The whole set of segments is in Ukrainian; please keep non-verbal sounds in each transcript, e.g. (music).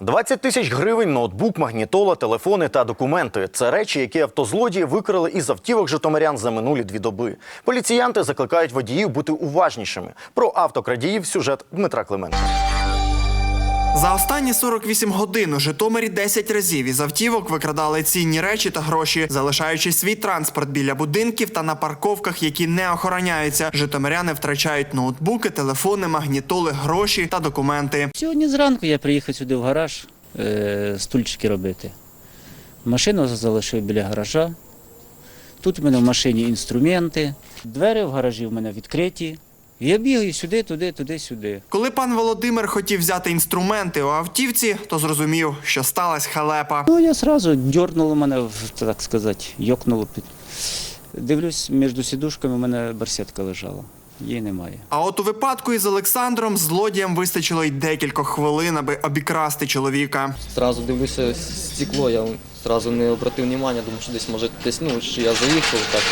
20 тисяч гривень, ноутбук, магнітола, телефони та документи. Це речі, які автозлодії викрали із автівок житомирян за минулі дві доби. Поліціянти закликають водіїв бути уважнішими. Про автокрадіїв сюжет Дмитра Клименка. За останні 48 годин у Житомирі 10 разів із автівок викрадали цінні речі та гроші, залишаючи свій транспорт біля будинків та на парковках, які не охороняються. Житомиряни втрачають ноутбуки, телефони, магнітоли, гроші та документи. Сьогодні зранку я приїхав сюди в гараж е, стульчики робити. Машину залишив біля гаража. Тут в мене в машині інструменти, двері в гаражі в мене відкриті. Я бігаю сюди, туди, туди, сюди. Коли пан Володимир хотів взяти інструменти у автівці, то зрозумів, що сталася халепа. Ну, я одразу дьорнуло мене, в- так сказати, йокнуло під. Дивлюсь, між сідушками в мене барсетка лежала. Її немає. А от у випадку із Олександром злодіям вистачило й декількох хвилин, аби обікрасти чоловіка. Зразу дивлюся стекло, я зразу не обратив уваги, думаю, що десь може десь, ну, що я заїхав. Так.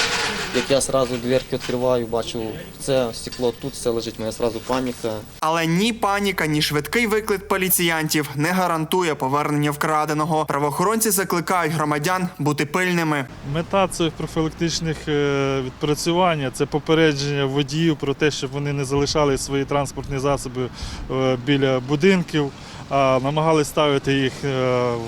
Як я зразу дверки відкриваю, бачу, це стекло тут, все лежить, моя зразу паніка. Але ні паніка, ні швидкий виклик поліціянтів не гарантує повернення вкраденого. Правоохоронці закликають громадян бути пильними. Мета цих профілактичних е, відпрацювань це попередження водіїв про те, щоб вони не залишали свої транспортні засоби е, біля будинків, намагались ставити їх е,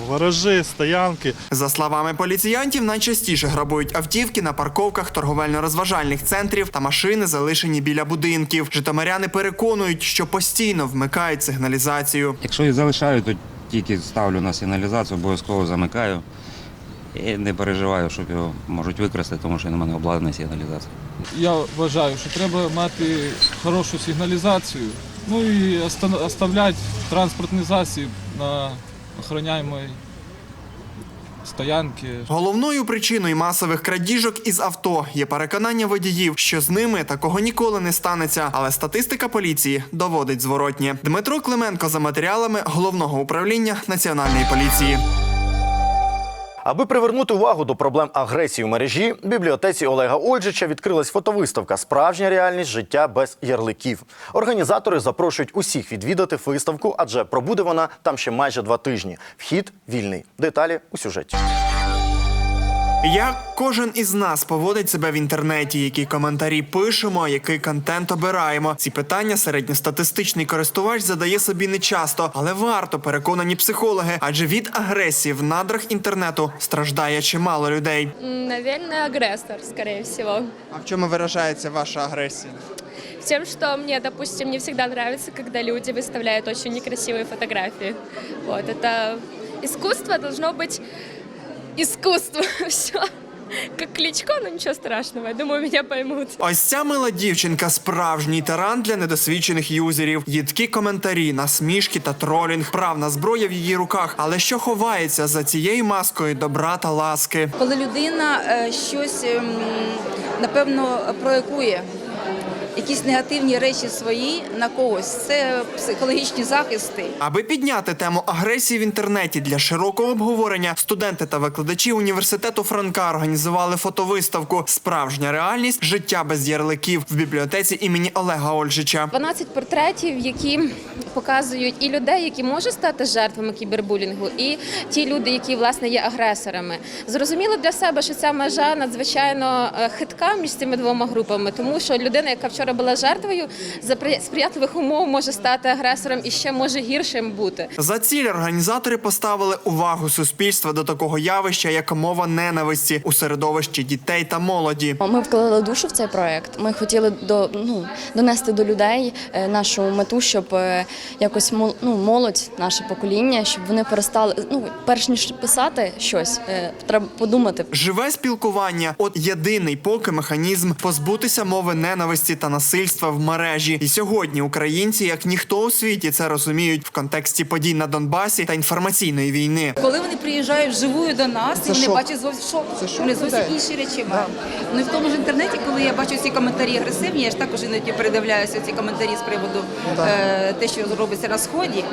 в гаражі, стоянки. За словами поліціянтів, найчастіше грабують автівки на парковках торговельно-розважальних центрів та машини, залишені біля будинків. Житомиряни переконують, що постійно вмикають сигналізацію. Якщо і залишаю, то тільки ставлю на сигналізацію, обов'язково замикаю. І не переживаю, що його можуть викрасти, тому що на мене обладнана сигналізація. Я вважаю, що треба мати хорошу сигналізацію, ну і оставлять транспортний засіб на охороняємої стоянки. Головною причиною масових крадіжок із авто є переконання водіїв, що з ними такого ніколи не станеться. Але статистика поліції доводить зворотнє. Дмитро Клименко за матеріалами головного управління національної поліції. Аби привернути увагу до проблем агресії в мережі, в бібліотеці Олега Ольжича відкрилась фотовиставка Справжня реальність життя без ярликів. Організатори запрошують усіх відвідати виставку, адже пробуде вона там ще майже два тижні. Вхід вільний. Деталі у сюжеті. Як кожен із нас поводить себе в інтернеті, які коментарі пишемо, який контент обираємо. Ці питання середньостатистичний користувач задає собі нечасто, але варто переконані психологи, адже від агресії в надрах інтернету страждає чимало людей. М, Наверное, агрессор, скорее всего. А в чому виражається ваша агресія? Тем, что мне, допустим, не всегда нравится, когда люди выставляют очень некрасивые фотографии. Вот, это искусство должно быть искусство. (laughs) Все. Как Кличко, но ничего страшного. Я думаю, меня поймут. Ось ця мила дівчинка справжній таран для недосвідчених юзерів. Їдкі коментарі, насмішки та тролінг, правна зброя в її руках. Але що ховається за цією маскою добра та ласки? коли людина е, щось ем, напевно проекує. Якісь негативні речі свої на когось це психологічні захисти. Аби підняти тему агресії в інтернеті для широкого обговорення, студенти та викладачі університету Франка організували фотовиставку Справжня реальність життя без ярликів в бібліотеці імені Олега Ольжича. 12 портретів, які показують і людей, які можуть стати жертвами кібербулінгу, і ті люди, які власне є агресорами. Зрозуміло для себе, що ця межа надзвичайно е, хитка між цими двома групами, тому що людина, яка вчора була жертвою, за сприятливих умов може стати агресором і ще може гіршим бути. За ціль організатори поставили увагу суспільства до такого явища, як мова ненависті у середовищі дітей та молоді. Ми вкладали душу в цей проект. Ми хотіли до ну донести до людей е, нашу мету, щоб е, якось ну, молодь, наше покоління, щоб вони перестали. Ну перш ніж писати щось, е, треба подумати. Живе спілкування от єдиний поки механізм позбутися мови ненависті та насильства в мережі. І сьогодні українці, як ніхто у світі, це розуміють в контексті подій на Донбасі та інформаційної війни. Коли вони приїжджають вживую до нас, і вони бачать зовсім шок. Вони зовсім інші речі мають. Ну і в тому ж інтернеті, коли я бачу ці коментарі агресивні, я ж також іноді передивляюся ці коментарі з приводу е, те, що робиться на сході.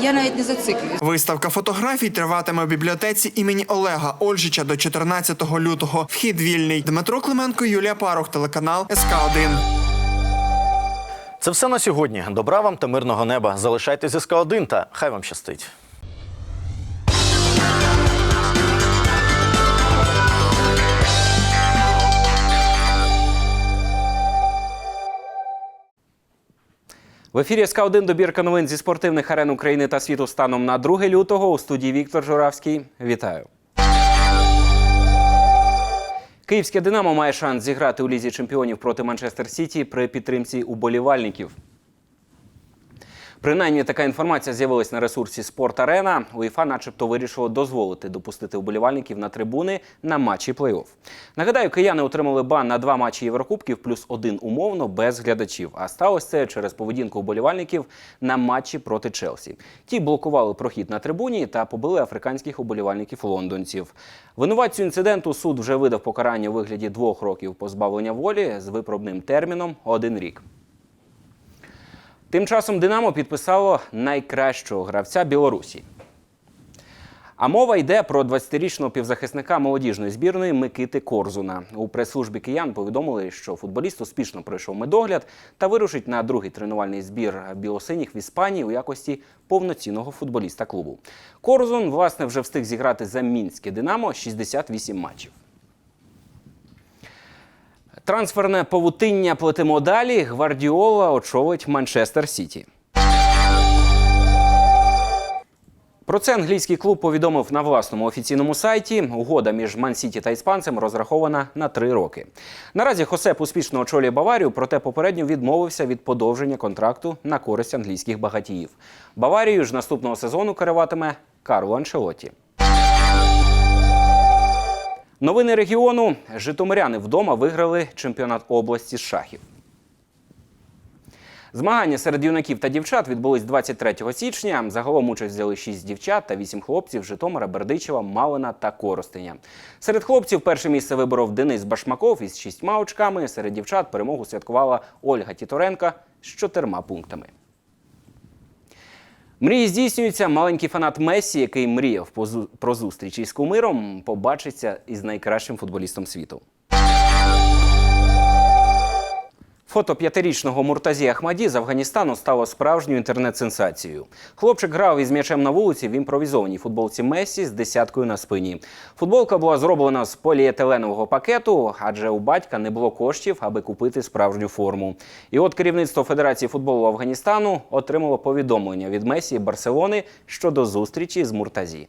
Я навіть не зациклююсь. Виставка фотографій триватиме в бібліотеці імені Олега Ольжича до 14 лютого. Вхід вільний. Дмитро Клименко, Юлія Парух, телеканал СК 1 Це все на сьогодні. Добра вам та мирного неба. Залишайтесь СК 1 та хай вам щастить. В ефірі СК 1 добірка новин зі спортивних арен України та світу станом на 2 лютого у студії Віктор Журавський. Вітаю. Київське Динамо має шанс зіграти у лізі чемпіонів проти Манчестер Сіті при підтримці уболівальників. Принаймні така інформація з'явилась на ресурсі Спорт Арена. УЄФА начебто вирішило дозволити допустити уболівальників на трибуни на матчі плей-офф. Нагадаю, кияни отримали бан на два матчі Єврокубків плюс один умовно без глядачів. А сталося це через поведінку уболівальників на матчі проти Челсі. Ті блокували прохід на трибуні та побили африканських уболівальників лондонців. Винуватцю інциденту суд вже видав покарання у вигляді двох років позбавлення волі з випробним терміном один рік. Тим часом Динамо підписало найкращого гравця Білорусі. А мова йде про 20-річного півзахисника молодіжної збірної Микити Корзуна. У прес-службі киян повідомили, що футболіст успішно пройшов медогляд та вирушить на другий тренувальний збір білосиніх в Іспанії у якості повноцінного футболіста клубу. Корзун, власне, вже встиг зіграти за мінське Динамо 68 матчів. Трансферне павутиння плетимо далі. Гвардіола очолить Манчестер Сіті. Про це англійський клуб повідомив на власному офіційному сайті. Угода між Ман-Сіті та іспанцем розрахована на три роки. Наразі Хосеп успішно очолює Баварію, проте попередньо відмовився від подовження контракту на користь англійських багатіїв. Баварію ж наступного сезону керуватиме Карло Анчелотті. Новини регіону. Житомиряни вдома виграли чемпіонат області з шахів. Змагання серед юнаків та дівчат відбулись 23 січня. Загалом участь взяли 6 дівчат та 8 хлопців Житомира, Бердичева, Малина та Коростеня. Серед хлопців перше місце виборов Денис Башмаков із шістьма очками. Серед дівчат перемогу святкувала Ольга Тіторенка з чотирма пунктами. Мрії здійснюються. Маленький фанат Месі, який мріяв про зустріч із кумиром, побачиться із найкращим футболістом світу. Фото п'ятирічного Муртазі Ахмаді з Афганістану стало справжньою інтернет-сенсацією. Хлопчик грав із м'ячем на вулиці в імпровізованій футболці Месі з десяткою на спині. Футболка була зроблена з поліетиленового пакету, адже у батька не було коштів, аби купити справжню форму. І от керівництво Федерації футболу Афганістану отримало повідомлення від Месі Барселони щодо зустрічі з Муртазі.